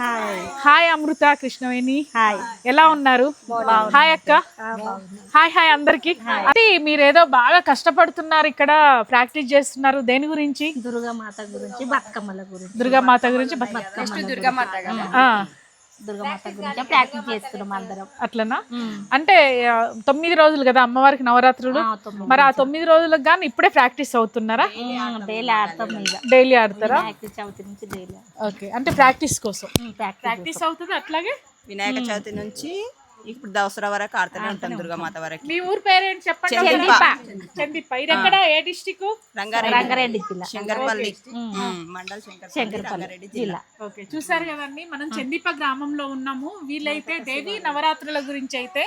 Hi hi Amrita Krishnaveni hi ఎలా ఉన్నారు? Hi అక్క. హాయ్ హాయ్ అందరికి. అంటే మీరు ఏదో బాగా కష్టపడుతున్నారు ఇక్కడ ప్రాక్టీస్ చేస్తున్నారు. దేని గురించి? దుర్గామాత గురించి బతుకమ్మల గురించి. దుర్గామాత గురించి బతు- ఆ, దుర్గామాత గురించి ప్రాక్టీస్ చేస్తున్నాం అందరం. అట్లనా? అంటే తొమ్మిది రోజులు కదా అమ్మవారికి నవరాత్రులు? మరి ఆ తొమ్మిది రోజులకు కానీ ఇప్పుడే ప్రాక్టీస్ అవుతున్నారా? డైలీ ఆడతాం డైలీ ఆడతారా? ప్రాక్టీస్ చవితి నుంచి డైలీ ఓకే. అంటే ప్రాక్టీస్ కోసం. ప్రాక్టీస్ అవుతుంది అట్లాగే? వినాయక చవితి నుంచి ఇప్పుడు దసరా వరకు ఆడుతూనే ఉంటాం దుర్గామాత వరకు. మీ ఊరు పేరేంటి చెప్పండి. చందిప్ప. ఇది ఎక్కడ ఏ డిస్టిక్ రంగారెడ్డి. రంగారెడ్డి జిల్లా. శంకర్పల్లి. ఉమ్, మండల్ శంకర్పల్లి రంగారెడ్డి జిల్లా. ఓకే. చూసారు కదండి మనం చందీప గ్రామంలో ఉన్నాము. వీళ్ళైతే దేవి నవరాత్రుల గురించి అయితే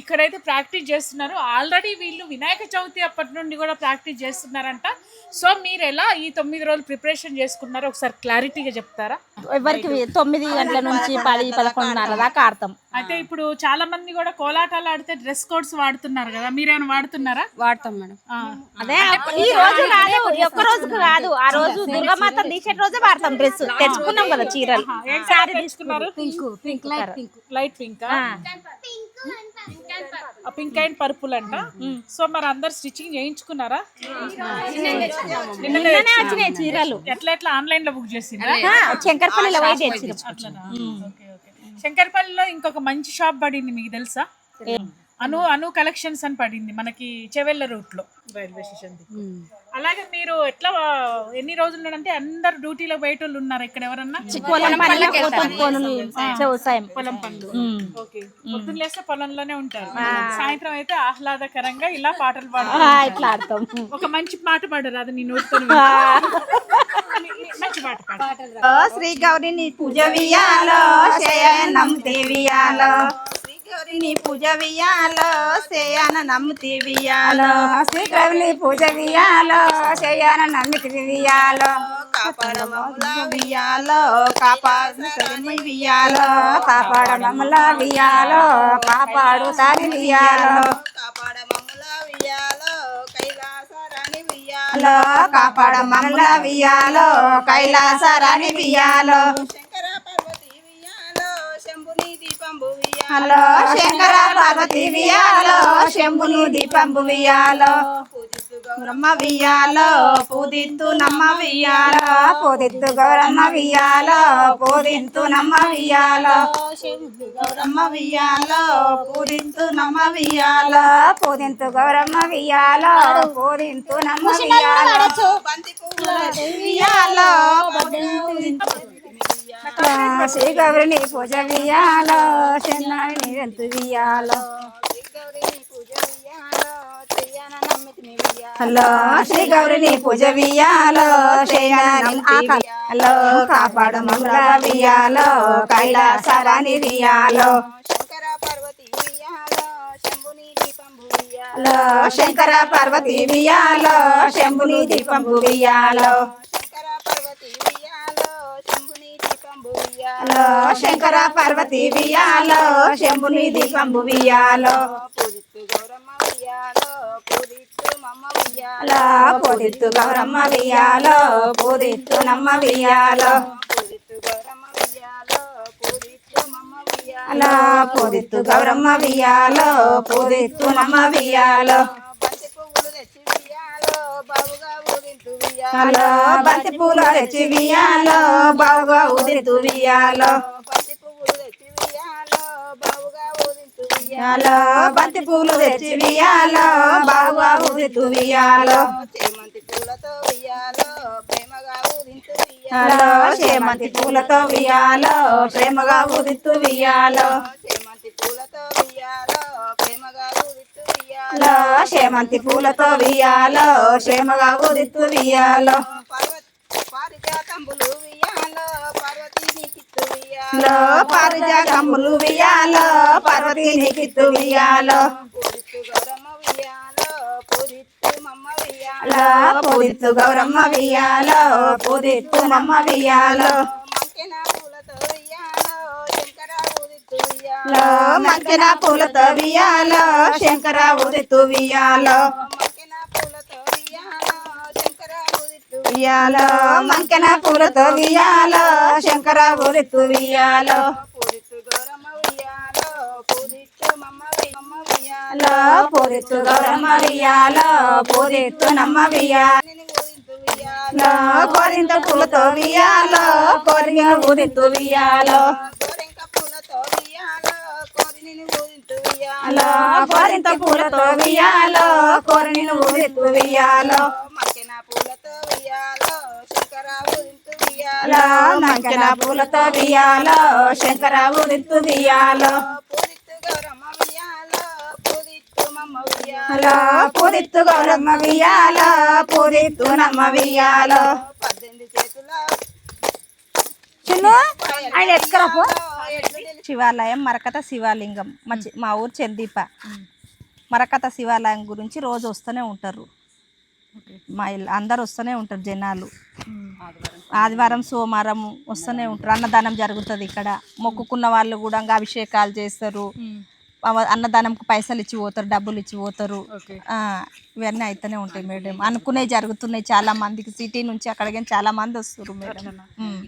ఇక్కడైతే ప్రాక్టీస్ చేస్తున్నారు. ఆల్రెడీ వీళ్ళు వినాయక చవితి అప్పటి నుండి కూడా ప్రాక్టీస్ చేస్తున్నారంట. సో మీరు ఎలా ఈ తొమ్మిది రోజులు ప్రిపరేషన్ చేసుకున్నారో ఒకసారి క్లారిటీగా చెప్తారా? ఎవరికి తొమ్మిది గంటల నుంచి పది పదకొండున్నర దాకా ఆడతాం. అయితే ఇప్పుడు చాలా మంది కూడా కోలాటాలు ఆడితే డ్రెస్ కోడ్స్ వాడుతున్నారు కదా మీరేమైనా వాడుతున్నారా? వాడతాం మేడం. ఆ, అదే ఈ రోజు కాదు ఈ ఒక్క రోజుకు కాదు ఆ రోజు దుర్గామాత తీసే రోజే వాడతాం డ్రెస్. తెచ్చుకున్నాం కదా చీరలు. ఏం కలర్ తెచ్చుకున్నారు pink colour light pink pink and purple అంట. సో మరి అందరు స్టిచ్చింగ్ చేయించుకున్నారా? చీరలు. ఎట్లా ఎట్లా ఆన్లైన్లో బుక్ చేసిందా ఆ, శంకర్పల్లిలో పోయి తెచ్చినాం అట్లనా? Okay, okay. శంకర్పల్లిలో ఇంకొక మంచి షాప్ పడింది మీకు తెలుసా? అను అను కలెక్షన్స్ అని పడింది మనకి చెవెళ్ళ రూట్లో. రైల్వే స్టేషన్ అలాగే మీరు ఎట్లా ఎన్ని రోజులు అంటే అందరు డ్యూటీలో బయట వాళ్ళు ఉన్నారు ఇక్కడ ఎవరన్నా? పొలం పనులు ఓకే. పొద్దున్న లేస్తే పొలంలోనే ఉంటారు. సాయంత్రం అయితే ఆహ్లాదకరంగా ఇలా పాటలు పాడు ఒక మంచి పాట పాడరు అది నీ నోటితో మంచి పాట పాడు. శ్రీ గౌరిని పూజ వియాలో శయనం దేవియాలో. శ్రీ గౌరిని పూజ వియాలో శయన నమ్మితే వియాలో శ్రీ కవిని పూజ వియాలో శయాన నమ్మితి వియాలో కాపాడమముల వియాలో కాపాడ వియాలో కాపాడు కాపాడమముల వియాలో కైలాసరాణి వియాలో కాపాడ మమ్మల వియాలో కైలాసరాని వియాలో హలో శంకర పార్వతి వియాలో శంభుని దీపంబు వియాలో గౌరమ్మ వియాలో పూజిత్తు నమ్మ వియాలో పోదిత్తు గౌరమ్మ వియాలో పోదింతు నమ్మ వియాలో గౌరమ్మ వియాలో పూజిత్తు నమ్మ వియాలో పోదింతు గౌరమ్మ వియాలో పోదింతు నమ్మ వియాలో బంతి పువ్వుల వియాలో శ్రీ గౌరిని పూజ వియాలో చెన్నారిని నిరంతు వియాలో హలో శ్రీ గౌరిని పూజ వియాలో హలో కాపాడు మంగళ వియాలో కైలాసరాని వియాలో శంకర పార్వతి వియాలో శంభుని దీపంబు వియాలో వియాలో శంకర పార్వతి వియాలో శంభుని దీపంబు వియాలో పూజిత్తు గౌరమ్మ వియాలో పూజిత్తు పోదిత్తు నమ్మ వియాలో పూజిత్తు గౌరమ్మ పూజిత్తు అలా పోదిత్తు గౌరమ్మ వియాలో పోదిత్తు నమ్మ వియాలో హలో బంతి పూలు తెచ్చి వియాలో వియాలో వియాలో బావుగా ఊదింతు వియాలో హలో బంతి పూలు తెచ్చి వియాలో బాగా ఉదిత్తు వియాలో చేమంతి పూలతో వియాలో ప్రేమగా వియాలో చేమంతి పూలతో వియాలో ప్రేమగా ఉదిత్తు వియాలో చేమంతి పూలతో వియాలో ప్రేమగా వియాలో చేమంతి పూలతో వియాలో ప్రేమగా ఉదిత్తు వియాలో పార్వతి పారిజాతంబులు వియాలో పార్వతి నీకిత్తు వియాలో వియాలో పార్వతీని కిత్తు వియాలో పూజిత్తు గౌరమ్మ వియాలో పూజిత్తు మమ్మ వియాలో లో పూదిత్తు గౌరమ్మ వియాలో పూదిత్తు మమ్మ వియాలో మంకెన పూలతో వియాల శంకర ఉదిత్తు వియాల వియాల మంకెన పూలతో వియాల శంకర ఊరిత్తు వియాల పూరిత్తు గౌరమ్మ వియాల పూరిత్తు నమ్మ వియాల కోరింత పూలతో ఉయ్యాలో కోరిన ఊరిత్తు ఉయ్యాలో ఉయ్యాలో కోరింత పూలతో ఉయ్యాలో కోరిన ఊరిత్తు ఉయ్యాలో ఉయ్యాలో మంకెన పూలతో ఉయ్యాలో శంకర ఊరిత్తు ఉయ్యాలో ఉయ్యాలో పూరిత్తు గౌరమ్మ ఉయ్యాలో పూరిత్తు నమ్మ ఉయ్యాలో చిన్ను ఆయన ఎత్తుకరాపో శివాలయం మరకత శివాలింగం. మా మా ఊరు చందీప. మరకత శివాలయం గురించి రోజు వస్తూనే ఉంటారు. మా ఇల్లు అందరు వస్తూనే ఉంటారు జనాలు. ఆదివారం సోమవారం వస్తూనే ఉంటారు. అన్నదానం జరుగుతుంది ఇక్కడ. మొక్కుకున్న వాళ్ళు కూడా అభిషేకాలు చేస్తారు. అన్నదానంకు పైసలు ఇచ్చి పోతారు. డబ్బులు ఇచ్చి పోతారు ఇవన్నీ అయితేనే ఉంటాయి మేడం. అనుకునే జరుగుతున్నాయి చాలా మందికి. సిటీ నుంచి అక్కడికి చాలా మంది వస్తారు మేడం.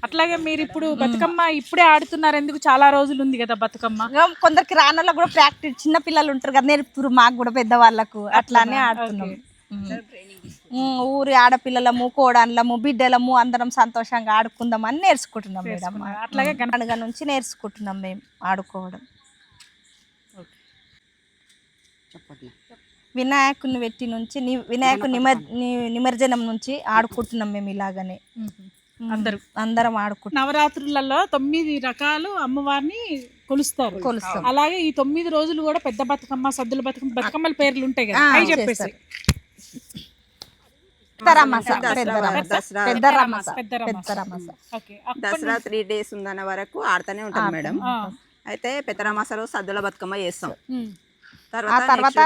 అట్లాగే మీరు ఇప్పుడు బతుకమ్మ ఇప్పుడే ఆడుతున్నారు. ఎందుకు చాలా రోజులు ఉంది కదా బతుకమ్మ? కొందరికి రానలో కూడా ప్రాక్టీస్ చిన్న పిల్లలు ఉంటారు కదా నేర్పుతురు మాకు కూడా పెద్దవాళ్ళకు అట్లానే ఆడుతున్నాం. ఊరి ఆడపిల్లలము కోడన్లము బిడ్డలము అందరం సంతోషంగా ఆడుకుందాం అని నేర్చుకుంటున్నాం మేడం. అట్లాగే పండుగ నుంచి నేర్చుకుంటున్నాం మేము ఆడుకోవడం. వినాయకుని పెట్టి నుంచి నిమర్ ని- నిమజ్జనం నుంచి ఆడుకుంటున్నాం మేము ఇలాగనే. అందరూ. అందరం ఆడుకుంటున్నాం. నవరాత్రులలో తొమ్మిది రకాలు అమ్మవారిని కొలుస్తారు. కొలుస్తాం. అలాగే ఈ తొమ్మిది రోజులు కూడా పెద్ద బతుకమ్మ సద్దుల బతుకమ్మ బతుకమ్మల పేర్లు ఉంటాయి కదా. అవి చెప్పేసి. దసరా త్రీ డేస్ ఉందన్న వరకు ఆడుతూనే ఉంటాం మేడం. అయితే పెద్దరామాసలో సద్దుల బతుకమ్మ చేస్తాం. తర్వాత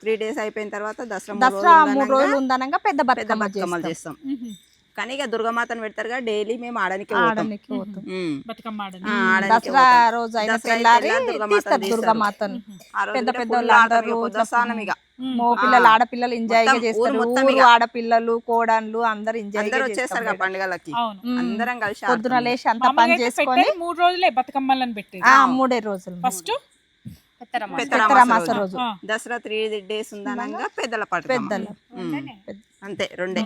త్రీ డేస్ అయిపోయిన తర్వాత దసరా మూడు దసరా రోజులు మూడు రోజులు ఉందనగా పెద్ద పెద్ద బతుకమ్మ బతుకమ్మలు చేస్తాం. కానీ ఇక దుర్గమాతను పెడతారుగా డైలీ మేము ఆడనికి ఆ, దసరా. రోజు దుర్గమాతను ఆ పెద్ద పెద్ద వాళ్ళు ఇక పొద్దు స్నానం ఇక మో పిల్లలు ఆడపిల్లలు ఎంజాయ్ చేస్తారు. మొత్తం. ఆడపిల్లలు కోడన్లు అందరు ఎంజాయ్ అందరూ వచ్చేస్తారు చేస్తారు కదా పండుగలకి. అవును. అందరం కలిసి పొద్దున. లేచి అంత పని చేసుకొని మూడు రోజులే బతుకమ్మలను పెట్టేది. ఆ మూడే రోజులు. ఫస్ట్? పెద్దరమాస రోజు. దసరా త్రీ డేస్ ఉందనంగా పెద్దల పట్టుకమ్మ పెద్దల. అంతే రెండే.